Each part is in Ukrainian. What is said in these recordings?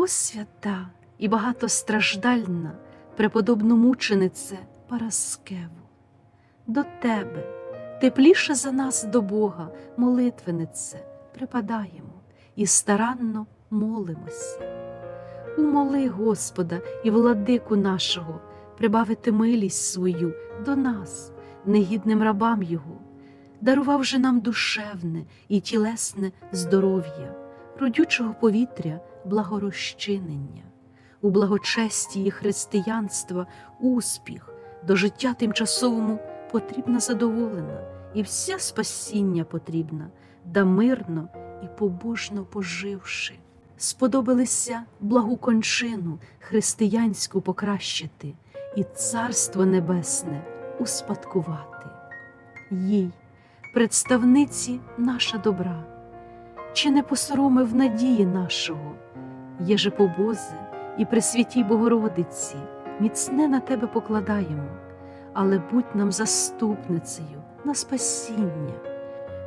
О свята і багатостраждальна, преподобну мученице Параскеву, до тебе, тепліше за нас до Бога, молитвенице, припадаємо і старанно молимося. Умоли Господа і владику нашого прибавити милість свою до нас, негідним рабам Його, дарував же нам душевне і тілесне здоров'я, родючого повітря, благорозчинення, у благочестії християнства успіх, до життя тимчасовому потрібна задоволена, і вся спасіння потрібна, да мирно і побожно поживши. Сподобалися благу кончину християнську покращити і царство небесне успадкувати. Їй, представниці наша добра, чи не посоромив надії нашого, єже побози і при святій Богородиці, міцне на тебе покладаємо, але будь нам заступницею на спасіння,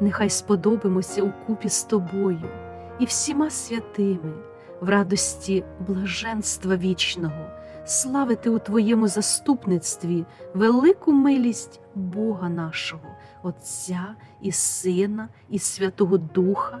нехай сподобимося у купі з тобою і всіма святими в радості блаженства вічного, славити у Твоєму заступництві велику милість Бога нашого, Отця і Сина, і Святого Духа,